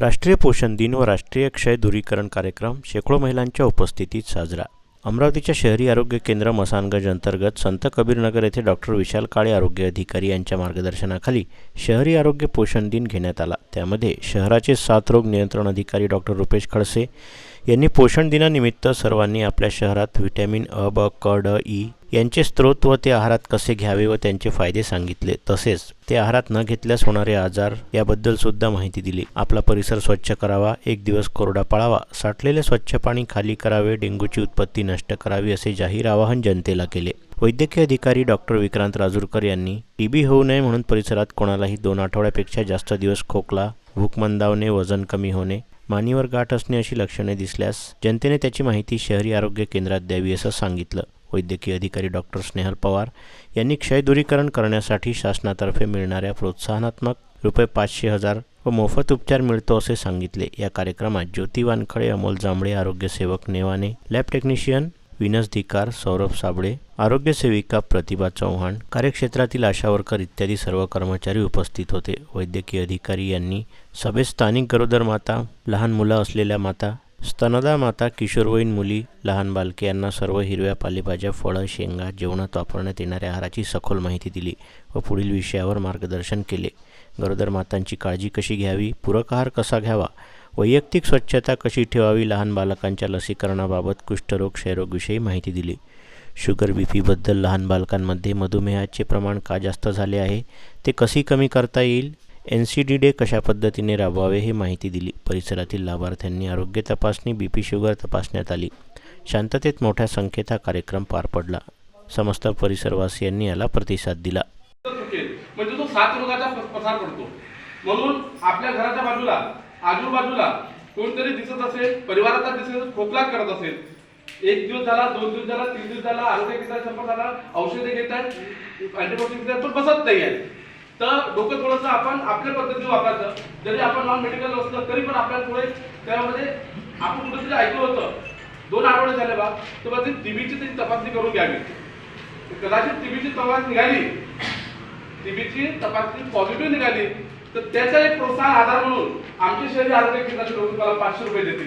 राष्ट्रीय पोषण दिन व राष्ट्रीय क्षय दूरीकरण कार्यक्रम शेकडो महिलांच्या उपस्थितीत साजरा. अमरावतीच्या शहरी आरोग्य केंद्र मसानगंज अंतर्गत संत कबीरनगर येथे डॉक्टर विशाल काळे आरोग्य अधिकारी यांच्या मार्गदर्शनाखाली शहरी आरोग्य पोषण दिन घेण्यात आला. त्यामध्ये शहराचे सात रोग नियंत्रण अधिकारी डॉक्टर रुपेश खडसे यांनी पोषण दिनानिमित्त सर्वांनी आपल्या शहरात व्हिटॅमिन अ ब क ड ई यांचे स्त्रोत व ते आहारात कसे घ्यावे व त्यांचे फायदे सांगितले. तसेच ते आहारात न घेतल्यास होणारे आजार याबद्दल सुद्धा माहिती दिली. आपला परिसर स्वच्छ करावा एक दिवस कोरडा पाळावा साठलेले स्वच्छ पाणी खाली करावे डेंग्यूची उत्पत्ती नष्ट करावी असे जाहीर आवाहन जनतेला केले. वैद्यकीय अधिकारी डॉक्टर विक्रांत राजूरकर यांनी टीबी होऊ नये म्हणून परिसरात कोणालाही दोन आठवड्यापेक्षा जास्त दिवस खोकला भूक मंदावणे वजन कमी होणे मानेवर गाठ असणे अशी लक्षणे दिसल्यास जनतेने त्याची माहिती शहरी आरोग्य केंद्रात द्यावी असं सांगितलं. वैद्यकीय अधिकारी डॉक्टर स्नेहल पवार यांनी क्षय दूरीकरण करण्यासाठी शासनातर्फे मिळणाऱ्या प्रोत्साहनात्मक रुपये पाचशे हजार व मोफत उपचार मिळतो असे सांगितले. या कार्यक्रमात ज्योती वानखळे अमोल जांभळे आरोग्यसेवक नेवाने लॅब टेक्निशियन विनस धिकार सौरभ साबळे आरोग्य सेविका प्रतिभा चव्हाण कार्यक्षेत्रातील आशा वर्कर इत्यादी सर्व कर्मचारी उपस्थित होते. वैद्यकीय अधिकारी यांनी सभेत स्थानिक गरोदर माता लहान मुलं असलेल्या माता स्तनदा माता किशोरवयीन मुली लहान बालके यांना सर्व हिरव्या पालेभाज्या फळं शेंगा जेवणात वापरण्यात येणाऱ्या आहाराची सखोल माहिती दिली व पुढील विषयावर मार्गदर्शन केले. गरोदर मातांची काळजी कशी घ्यावी? पूरक आहार कसा घ्यावा? वैयक्तिक स्वच्छता कशी ठेवावी? लहान बालकांच्या लसीकरणाबाबत कुष्ठरोग क्षयरोगविषयी माहिती दिली. शुगर बी पीबद्दल लहान बालकांमध्ये मधुमेहाचे प्रमाण का जास्त झाले आहे? ते कशी कमी करता येईल? एन सी डी डे कशा पद्धतीने राबवावे हे माहिती दिली. परिसरातील लाभार्थ्यांनी आरोग्य तपासणी बी पी शुगर तपासण्यात आली. शांततेत मोठ्या संख्येत हा कार्यक्रम पार पडला. समस्त परिसरवासियांनी याला प्रतिसाद दिला. म्हणजे तो सात रोगाचा पसार पडतो. म्हणून आपल्या घराच्या बाजूला आजूबाजूला कोणतरी दिसत असेल परिवाराचा दिसत खोकला करत असेल. एक दिवस झाला दोन दिवस झाला तीन दिवस झाला आरोग्य केंद्रात संपर्क झाला औषधे घेतात अँटीबायोटिक घेतात पण बसत नाही आहे तर डोकं थोडंसं आपण आपल्या पद्धतीने वापरायचं जरी आपण नॉन मेडिकल असलं तरी पण आपल्याला थोडे त्यामध्ये आपण कुठेतरी ऐकलं होतं. दोन आठवडे झाले बा तर बा ती टीबीची त्याची तपासणी करून घ्यावी. कदाचित टीबीची तपासणी निघाली. टीबीची तपासणी पॉझिटिव्ह निघाली. तर त्याचा एक प्रोत्साहन आधार म्हणून आमचे शहरी आरोग्य केंद्राचे लोक मला पाचशे रुपये देतील.